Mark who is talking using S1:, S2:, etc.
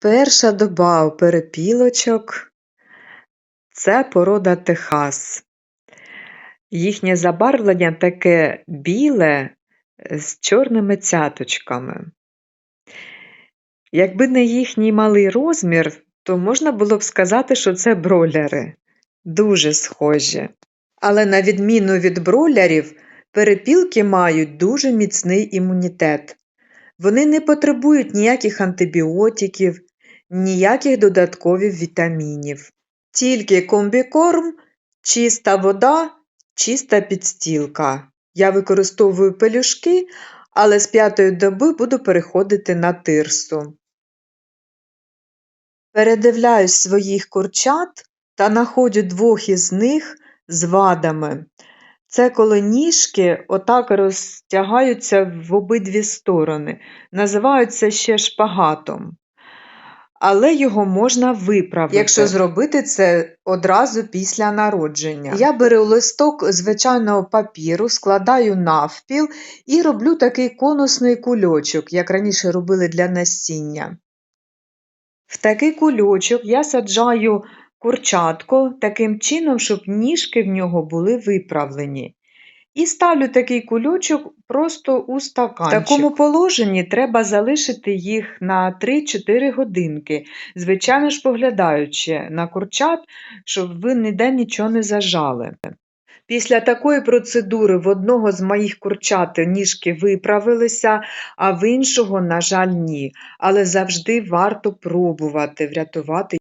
S1: Перша доба у перепілочок це порода Техас. Їхнє забарвлення таке біле з чорними цяточками. Якби не їхній малий розмір, то можна було б сказати, що це бройлери. Дуже схожі. Але на відміну від бройлерів, перепілки мають дуже міцний імунітет. Вони не потребують ніяких антибіотиків, ніяких додаткових вітамінів. Тільки комбікорм, чиста вода, чиста підстілка. Я використовую пелюшки, але з п'ятої доби буду переходити на тирсу. Передивляюсь своїх курчат та находжу двох із них з вадами. Це коли ніжки отак розтягаються в обидві сторони. Називаються ще шпагатом. Але його можна виправити, якщо зробити це одразу після народження. Я беру листок звичайного папіру, складаю навпіл і роблю такий конусний кульочок, як раніше робили для насіння. В такий кульочок я саджаю курчатко таким чином, щоб ніжки в нього були виправлені. І ставлю такий кульочок просто у стаканчик. В такому положенні треба залишити їх на 3-4 годинки, звичайно ж поглядаючи на курчат, щоб ви ніде нічого не зажали. Після такої процедури в одного з моїх курчат ніжки виправилися, а в іншого, на жаль, ні. Але завжди варто пробувати врятувати